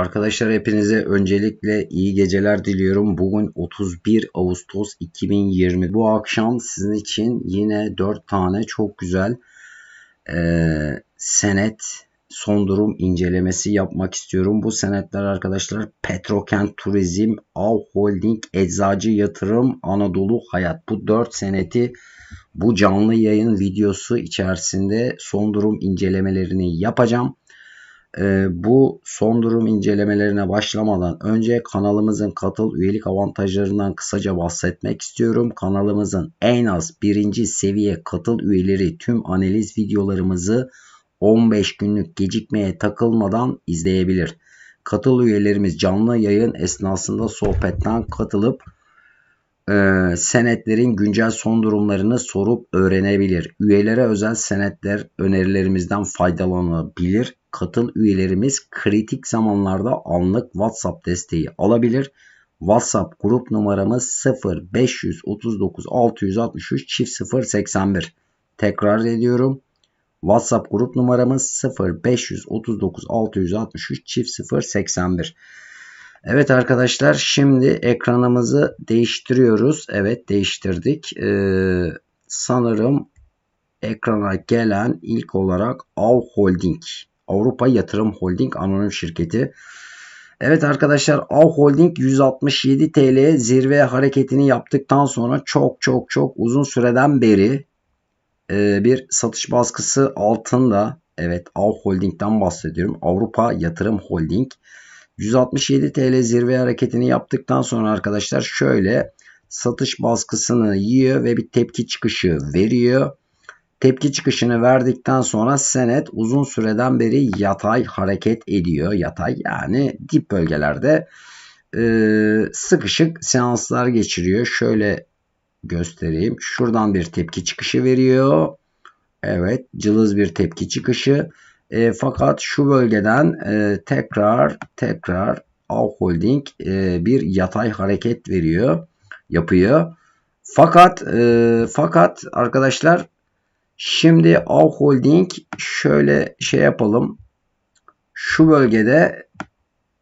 Arkadaşlar hepinize öncelikle iyi geceler diliyorum. Bugün 31 Ağustos 2020. Bu akşam sizin için yine 4 tane çok güzel e, senet son durum incelemesi yapmak istiyorum. Bu senetler arkadaşlar Petrokent Turizm, Av Holding, Eczacı Yatırım, Anadolu Hayat. Bu 4 seneti bu canlı yayın videosu içerisinde son durum incelemelerini yapacağım. Ee, bu son durum incelemelerine başlamadan önce kanalımızın katıl üyelik avantajlarından kısaca bahsetmek istiyorum. Kanalımızın en az birinci seviye katıl üyeleri tüm analiz videolarımızı 15 günlük gecikmeye takılmadan izleyebilir. Katıl üyelerimiz canlı yayın esnasında sohbetten katılıp e, senetlerin güncel son durumlarını sorup öğrenebilir. Üyelere özel senetler önerilerimizden faydalanabilir. Katıl üyelerimiz kritik zamanlarda anlık WhatsApp desteği alabilir. WhatsApp grup numaramız 0 539 663 çift 081. Tekrar ediyorum. WhatsApp grup numaramız 0 539 663 çift 081. Evet arkadaşlar şimdi ekranımızı değiştiriyoruz. Evet değiştirdik. Ee, sanırım ekrana gelen ilk olarak Av Holding. Avrupa Yatırım Holding anonim şirketi. Evet arkadaşlar Av Holding 167 TL zirve hareketini yaptıktan sonra çok çok çok uzun süreden beri e, bir satış baskısı altında. Evet Av Holding'den bahsediyorum. Avrupa Yatırım Holding. 167 TL zirve hareketini yaptıktan sonra arkadaşlar şöyle satış baskısını yiyor ve bir tepki çıkışı veriyor. Tepki çıkışını verdikten sonra senet uzun süreden beri yatay hareket ediyor. Yatay yani dip bölgelerde e, sıkışık seanslar geçiriyor. Şöyle göstereyim. Şuradan bir tepki çıkışı veriyor. Evet cılız bir tepki çıkışı. E, fakat şu bölgeden e, tekrar tekrar Av Holding e, bir yatay hareket veriyor, yapıyor. Fakat e, fakat arkadaşlar şimdi Av Holding şöyle şey yapalım. Şu bölgede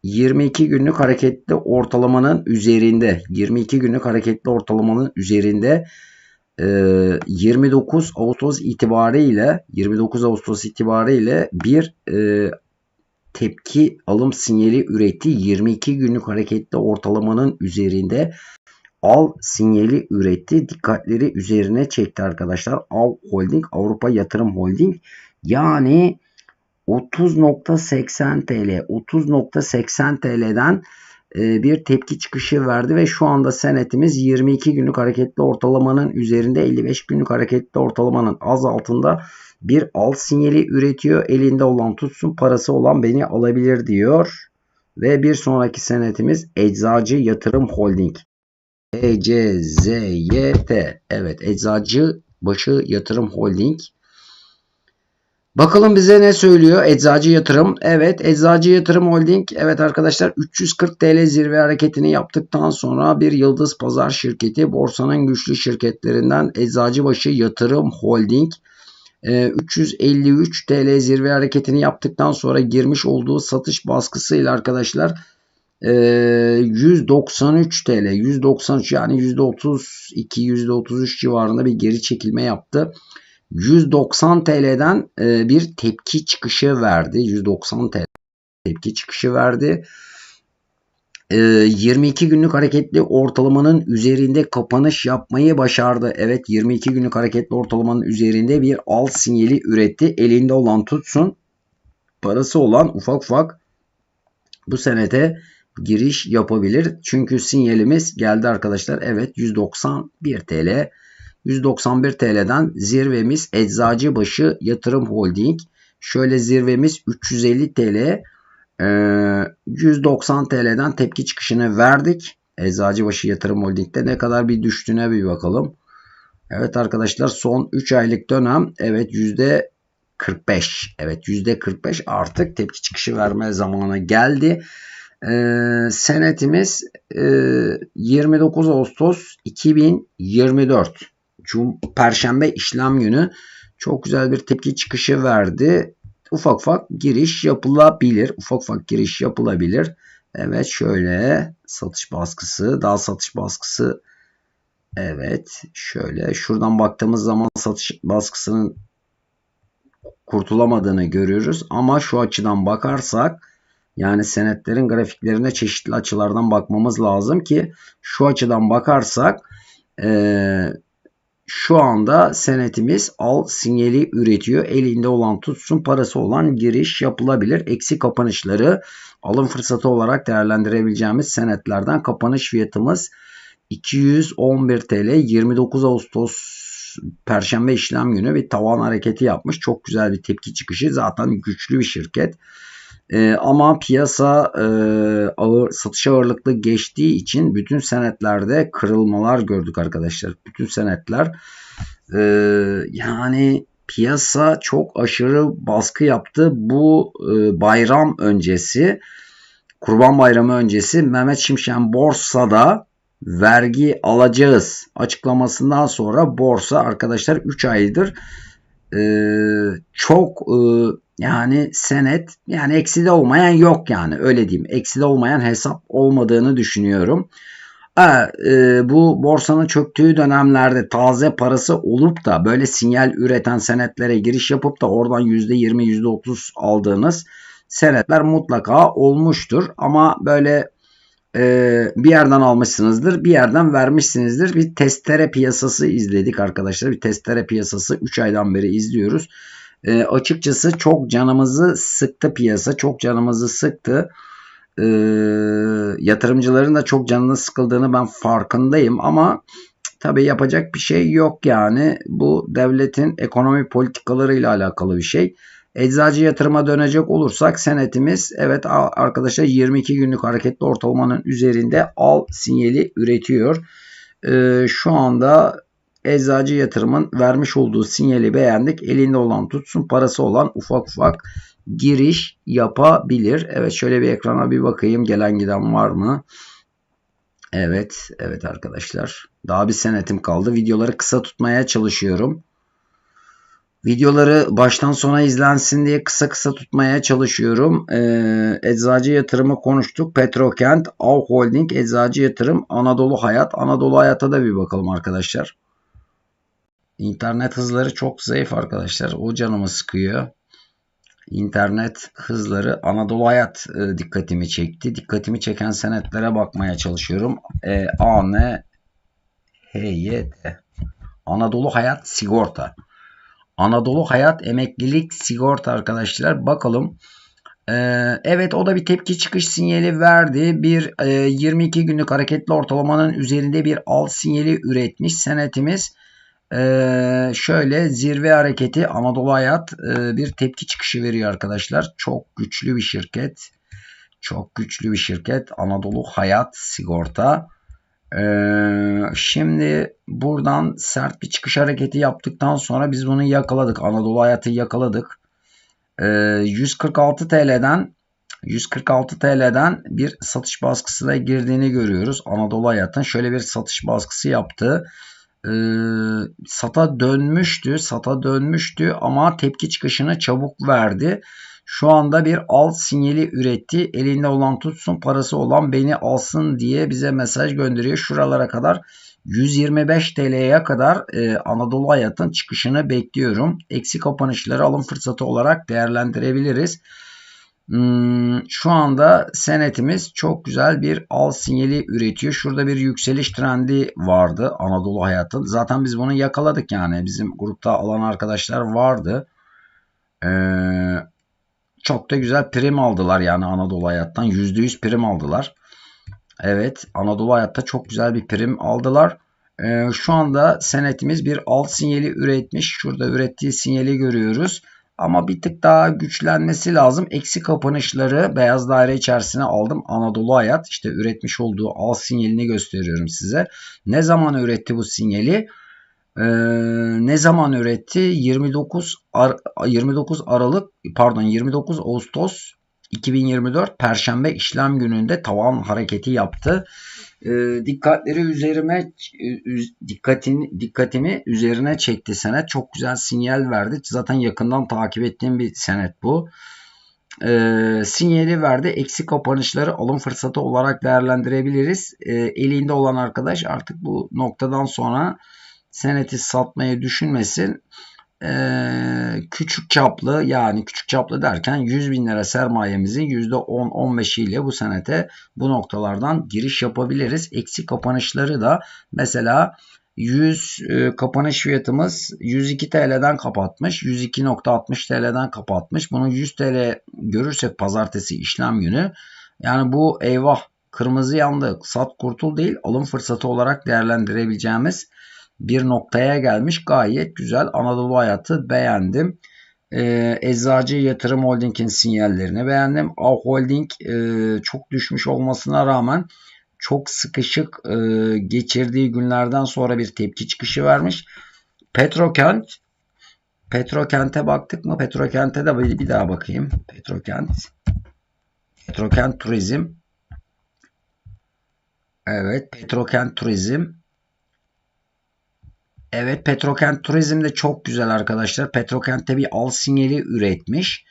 22 günlük hareketli ortalamanın üzerinde 22 günlük hareketli ortalamanın üzerinde 29 ee, Ağustos itibariyle 29 Ağustos itibariyle bir e, tepki alım sinyali üretti. 22 günlük hareketli ortalamanın üzerinde al sinyali üretti. Dikkatleri üzerine çekti arkadaşlar. Al Holding Avrupa Yatırım Holding yani 30.80 TL 30.80 TL'den bir tepki çıkışı verdi ve şu anda senetimiz 22 günlük hareketli ortalamanın üzerinde 55 günlük hareketli ortalamanın az altında bir al sinyali üretiyor. Elinde olan tutsun parası olan beni alabilir diyor. Ve bir sonraki senetimiz Eczacı Yatırım Holding. ECZYT. Evet Eczacı Başı Yatırım Holding. Bakalım bize ne söylüyor? Eczacı Yatırım. Evet Eczacı Yatırım Holding. Evet arkadaşlar 340 TL zirve hareketini yaptıktan sonra bir yıldız pazar şirketi borsanın güçlü şirketlerinden Eczacıbaşı Yatırım Holding. 353 ee, TL zirve hareketini yaptıktan sonra girmiş olduğu satış baskısıyla arkadaşlar 193 TL 193 yani %32 %33 civarında bir geri çekilme yaptı. 190 TL'den bir tepki çıkışı verdi. 190 TL tepki çıkışı verdi. 22 e, günlük hareketli ortalamanın üzerinde kapanış yapmayı başardı. Evet 22 günlük hareketli ortalamanın üzerinde bir al sinyali üretti. Elinde olan tutsun. Parası olan ufak ufak bu senete giriş yapabilir. Çünkü sinyalimiz geldi arkadaşlar. Evet 191 TL 191 TL'den zirvemiz Eczacıbaşı Yatırım Holding. Şöyle zirvemiz 350 TL. 190 TL'den tepki çıkışını verdik. Eczacıbaşı Yatırım Holding'de ne kadar bir düştüğüne bir bakalım. Evet arkadaşlar son 3 aylık dönem evet yüzde 45. Evet yüzde 45 artık tepki çıkışı verme zamanı geldi. Ee, senetimiz e, 29 Ağustos 2024. Cum Perşembe işlem günü çok güzel bir tepki çıkışı verdi. ufak ufak giriş yapılabilir. Ufak ufak giriş yapılabilir. Evet şöyle satış baskısı, daha satış baskısı. Evet şöyle şuradan baktığımız zaman satış baskısının kurtulamadığını görüyoruz. Ama şu açıdan bakarsak yani senetlerin grafiklerine çeşitli açılardan bakmamız lazım ki şu açıdan bakarsak e, şu anda senetimiz al sinyali üretiyor. Elinde olan tutsun parası olan giriş yapılabilir. Eksi kapanışları alım fırsatı olarak değerlendirebileceğimiz senetlerden kapanış fiyatımız 211 TL 29 Ağustos Perşembe işlem günü bir tavan hareketi yapmış. Çok güzel bir tepki çıkışı. Zaten güçlü bir şirket. E, ama piyasa e, ağır, satış ağırlıklı geçtiği için bütün senetlerde kırılmalar gördük arkadaşlar. Bütün senetler e, yani piyasa çok aşırı baskı yaptı. Bu e, bayram öncesi Kurban Bayramı öncesi Mehmet Şimşen borsada vergi alacağız açıklamasından sonra borsa arkadaşlar 3 aydır e, çok e, yani senet yani ekside olmayan yok yani öyle diyeyim. Ekside olmayan hesap olmadığını düşünüyorum. Ha, e, bu borsanın çöktüğü dönemlerde taze parası olup da böyle sinyal üreten senetlere giriş yapıp da oradan %20 %30 aldığınız senetler mutlaka olmuştur. Ama böyle e, bir yerden almışsınızdır bir yerden vermişsinizdir. Bir testere piyasası izledik arkadaşlar. Bir testere piyasası 3 aydan beri izliyoruz. E, açıkçası çok canımızı sıktı piyasa. Çok canımızı sıktı. E, yatırımcıların da çok canını sıkıldığını ben farkındayım ama tabii yapacak bir şey yok yani. Bu devletin ekonomi politikalarıyla alakalı bir şey. Eczacı yatırıma dönecek olursak senetimiz evet arkadaşlar 22 günlük hareketli ortalamanın üzerinde al sinyali üretiyor. Ee, şu anda eczacı yatırımın vermiş olduğu sinyali beğendik. Elinde olan tutsun parası olan ufak ufak giriş yapabilir. Evet şöyle bir ekrana bir bakayım gelen giden var mı? Evet, evet arkadaşlar. Daha bir senetim kaldı. Videoları kısa tutmaya çalışıyorum. Videoları baştan sona izlensin diye kısa kısa tutmaya çalışıyorum. Ee, eczacı yatırımı konuştuk. Petrokent, Av Holding, Eczacı Yatırım, Anadolu Hayat. Anadolu Hayat'a da bir bakalım arkadaşlar. İnternet hızları çok zayıf arkadaşlar. O canımı sıkıyor. İnternet hızları Anadolu Hayat e, dikkatimi çekti. Dikkatimi çeken senetlere bakmaya çalışıyorum. E, A, N, H, Y, T. Anadolu Hayat Sigorta. Anadolu Hayat Emeklilik Sigorta arkadaşlar. Bakalım. Ee, evet o da bir tepki çıkış sinyali verdi. Bir e, 22 günlük hareketli ortalamanın üzerinde bir al sinyali üretmiş. Senetimiz e, şöyle zirve hareketi Anadolu Hayat e, bir tepki çıkışı veriyor arkadaşlar. Çok güçlü bir şirket. Çok güçlü bir şirket. Anadolu Hayat Sigorta. Ee, şimdi buradan sert bir çıkış hareketi yaptıktan sonra biz bunu yakaladık. Anadolu Hayat'ı yakaladık. Ee, 146 TL'den 146 TL'den bir satış baskısına girdiğini görüyoruz. Anadolu Hayat'ın şöyle bir satış baskısı yaptı. Ee, sata dönmüştü. Sata dönmüştü ama tepki çıkışını çabuk verdi. Şu anda bir al sinyali üretti. Elinde olan tutsun parası olan beni alsın diye bize mesaj gönderiyor. Şuralara kadar 125 TL'ye kadar e, Anadolu Hayat'ın çıkışını bekliyorum. Eksi kapanışları alım fırsatı olarak değerlendirebiliriz. Hmm, şu anda senetimiz çok güzel bir al sinyali üretiyor. Şurada bir yükseliş trendi vardı Anadolu Hayat'ın. Zaten biz bunu yakaladık yani. Bizim grupta alan arkadaşlar vardı. Eee çok da güzel prim aldılar yani Anadolu Hayat'tan. %100 prim aldılar. Evet Anadolu Hayat'ta çok güzel bir prim aldılar. Ee, şu anda senetimiz bir alt sinyali üretmiş. Şurada ürettiği sinyali görüyoruz. Ama bir tık daha güçlenmesi lazım. Eksi kapanışları beyaz daire içerisine aldım. Anadolu Hayat işte üretmiş olduğu alt sinyalini gösteriyorum size. Ne zaman üretti bu sinyali? Ee, ne zaman üretti? 29 Ar 29 Aralık pardon 29 Ağustos 2024 Perşembe işlem gününde tavan hareketi yaptı. E, dikkatleri üzerime üz- dikkatini dikkatimi üzerine çekti senet. Çok güzel sinyal verdi. Zaten yakından takip ettiğim bir senet bu. E, sinyali verdi. Eksik kapanışları alım fırsatı olarak değerlendirebiliriz. E, elinde olan arkadaş artık bu noktadan sonra seneti satmayı düşünmesin. Ee, küçük çaplı yani küçük çaplı derken 100 bin lira sermayemizin %10-15 ile bu senete bu noktalardan giriş yapabiliriz. Eksik kapanışları da mesela 100 e, kapanış fiyatımız 102 TL'den kapatmış. 102.60 TL'den kapatmış. Bunu 100 TL görürsek pazartesi işlem günü yani bu eyvah kırmızı yandı sat kurtul değil alım fırsatı olarak değerlendirebileceğimiz bir noktaya gelmiş. Gayet güzel. Anadolu Hayatı beğendim. Ee, Eczacı Yatırım Holding'in sinyallerini beğendim. Av Holding e, çok düşmüş olmasına rağmen çok sıkışık e, geçirdiği günlerden sonra bir tepki çıkışı vermiş. Petrokent Petrokent'e baktık mı? Petrokent'e de bir, bir daha bakayım. Petrokent Petrokent Turizm Evet, Petrokent Turizm Evet Petrokent Turizm de çok güzel arkadaşlar. Petrokent'te bir al sinyali üretmiş.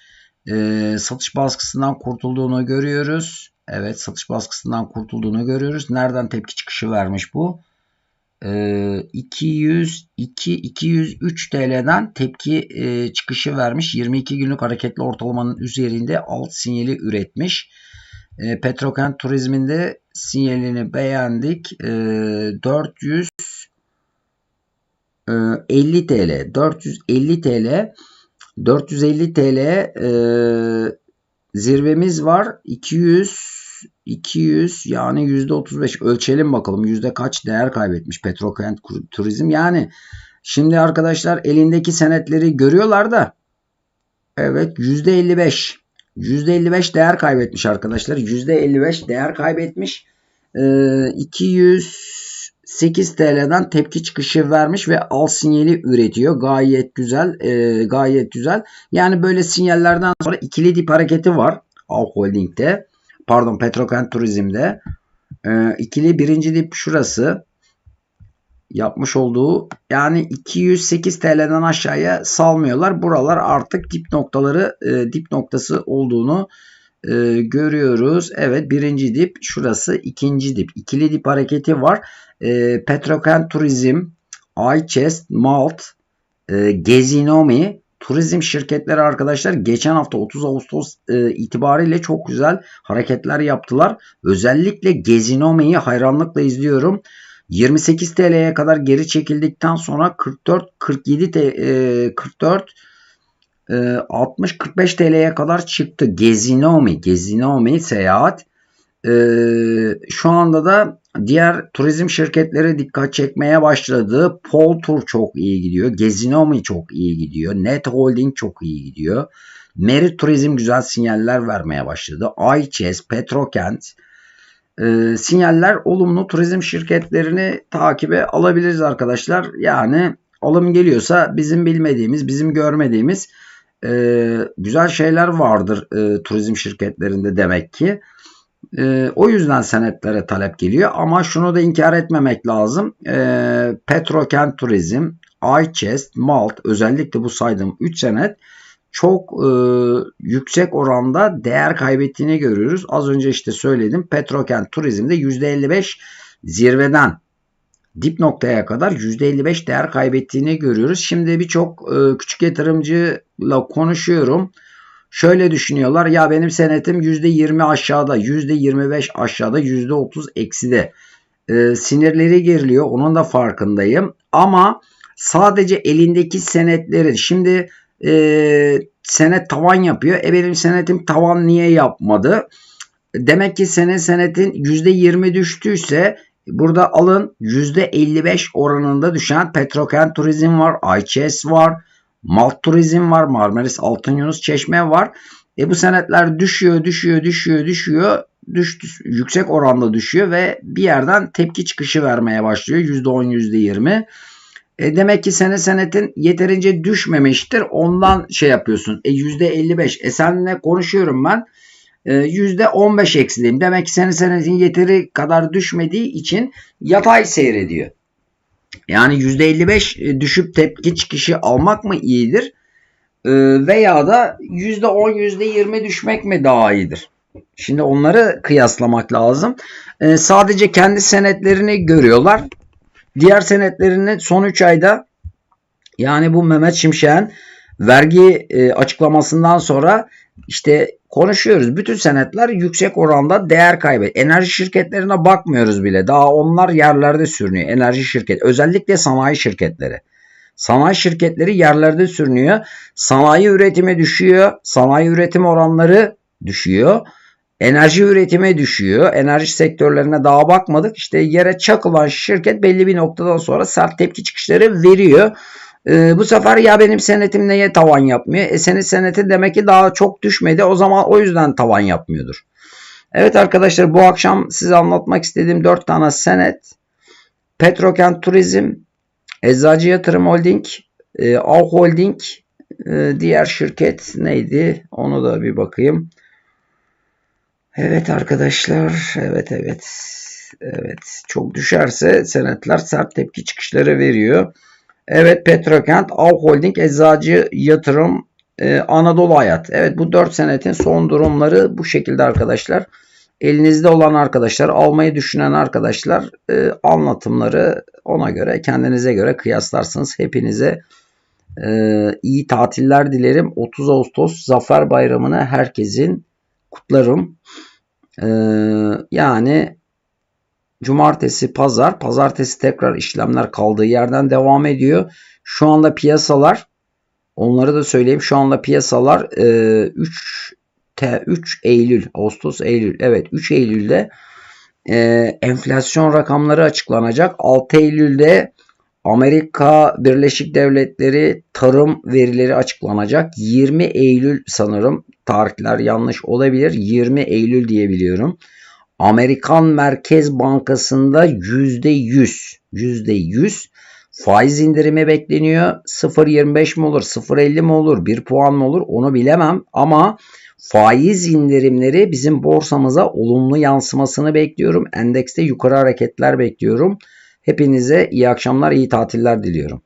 Ee, satış baskısından kurtulduğunu görüyoruz. Evet satış baskısından kurtulduğunu görüyoruz. Nereden tepki çıkışı vermiş bu? Ee, 202 203 TL'den tepki e, çıkışı vermiş. 22 günlük hareketli ortalamanın üzerinde alt sinyali üretmiş. E, Petrokent Turizm'inde sinyalini beğendik. E, 400 50 TL 450 TL 450 TL e, zirvemiz var. 200 200 yani %35 ölçelim bakalım. Yüzde kaç değer kaybetmiş Petrokent Turizm? Yani şimdi arkadaşlar elindeki senetleri görüyorlar da evet %55 %55 değer kaybetmiş arkadaşlar. %55 değer kaybetmiş. E, 200 8 TL'den tepki çıkışı vermiş ve al sinyali üretiyor. Gayet güzel. E, gayet güzel. Yani böyle sinyallerden sonra ikili dip hareketi var. Al Holding'de. Pardon Petrokent Turizm'de. E, ikili birinci dip şurası. Yapmış olduğu yani 208 TL'den aşağıya salmıyorlar. Buralar artık dip noktaları e, dip noktası olduğunu e, görüyoruz. Evet birinci dip şurası ikinci dip. İkili dip hareketi var. E, Petrokent Turizm, iChest, Malt, e, Gezinomi turizm şirketleri arkadaşlar geçen hafta 30 Ağustos e, itibariyle çok güzel hareketler yaptılar. Özellikle Gezinomi'yi hayranlıkla izliyorum. 28 TL'ye kadar geri çekildikten sonra 44 47 e, 44 60-45 TL'ye kadar çıktı. Gezinomi, Gezinomi seyahat. Ee, şu anda da diğer turizm şirketleri dikkat çekmeye başladı. Pol Tour çok iyi gidiyor. Gezinomi çok iyi gidiyor. Net Holding çok iyi gidiyor. Merit Turizm güzel sinyaller vermeye başladı. iChess, Petrokent e, sinyaller olumlu turizm şirketlerini takibe alabiliriz arkadaşlar. Yani alım geliyorsa bizim bilmediğimiz, bizim görmediğimiz e, güzel şeyler vardır e, turizm şirketlerinde demek ki. E, o yüzden senetlere talep geliyor ama şunu da inkar etmemek lazım. E, Petrokent Turizm, iChest, Malt özellikle bu saydığım 3 senet çok e, yüksek oranda değer kaybettiğini görüyoruz. Az önce işte söyledim Petrokent Turizm'de %55 zirveden dip noktaya kadar %55 değer kaybettiğini görüyoruz. Şimdi birçok e, küçük yatırımcıyla konuşuyorum. Şöyle düşünüyorlar ya benim senetim %20 aşağıda, %25 aşağıda, %30 ekside. E, sinirleri geriliyor onun da farkındayım. Ama sadece elindeki senetleri şimdi e, senet tavan yapıyor. E benim senetim tavan niye yapmadı? Demek ki senin senetin %20 düştüyse Burada alın %55 oranında düşen Petrokent Turizm var, IÇS var, Malt Turizm var, Marmaris Altın Yunus Çeşme var. E bu senetler düşüyor, düşüyor, düşüyor, düşüyor. Düştü, yüksek oranda düşüyor ve bir yerden tepki çıkışı vermeye başlıyor. %10, %20. E demek ki sene senetin yeterince düşmemiştir. Ondan şey yapıyorsun. E %55. E seninle konuşuyorum ben. E, %15 eksiliyim. Demek ki senin senetin yeteri kadar düşmediği için yatay seyrediyor. Yani %55 düşüp tepki çıkışı almak mı iyidir? E, veya da %10 %20 düşmek mi daha iyidir? Şimdi onları kıyaslamak lazım. E, sadece kendi senetlerini görüyorlar. Diğer senetlerini son 3 ayda yani bu Mehmet Şimşek'in vergi e, açıklamasından sonra işte konuşuyoruz. Bütün senetler yüksek oranda değer kaybediyor. Enerji şirketlerine bakmıyoruz bile. Daha onlar yerlerde sürünüyor. Enerji şirket. Özellikle sanayi şirketleri. Sanayi şirketleri yerlerde sürünüyor. Sanayi üretimi düşüyor. Sanayi üretim oranları düşüyor. Enerji üretimi düşüyor. Enerji sektörlerine daha bakmadık. İşte yere çakılan şirket belli bir noktadan sonra sert tepki çıkışları veriyor. Ee, bu sefer ya benim senetim neye tavan yapmıyor? E senin senetin demek ki daha çok düşmedi. O zaman o yüzden tavan yapmıyordur. Evet arkadaşlar bu akşam size anlatmak istediğim 4 tane senet. Petrokent Turizm, Eczacı Yatırım Holding, e, Av Holding, e, diğer şirket neydi? Onu da bir bakayım. Evet arkadaşlar. Evet evet. Evet. Çok düşerse senetler sert tepki çıkışları veriyor. Evet Petrokent, Av Holding, Eczacı Yatırım, e, Anadolu Hayat. Evet bu 4 senetin son durumları bu şekilde arkadaşlar. Elinizde olan arkadaşlar, almayı düşünen arkadaşlar e, anlatımları ona göre kendinize göre kıyaslarsınız. Hepinize e, iyi tatiller dilerim. 30 Ağustos Zafer Bayramı'nı herkesin kutlarım. E, yani Cumartesi, pazar. Pazartesi tekrar işlemler kaldığı yerden devam ediyor. Şu anda piyasalar onları da söyleyeyim. Şu anda piyasalar e, 3 T 3 Eylül, Ağustos, Eylül. Evet 3 Eylül'de e, enflasyon rakamları açıklanacak. 6 Eylül'de Amerika Birleşik Devletleri tarım verileri açıklanacak. 20 Eylül sanırım tarihler yanlış olabilir. 20 Eylül diyebiliyorum. Amerikan Merkez Bankası'nda %100 %100 faiz indirimi bekleniyor. 0.25 mi olur, 0.50 mi olur, 1 puan mı olur onu bilemem ama faiz indirimleri bizim borsamıza olumlu yansımasını bekliyorum. Endekste yukarı hareketler bekliyorum. Hepinize iyi akşamlar, iyi tatiller diliyorum.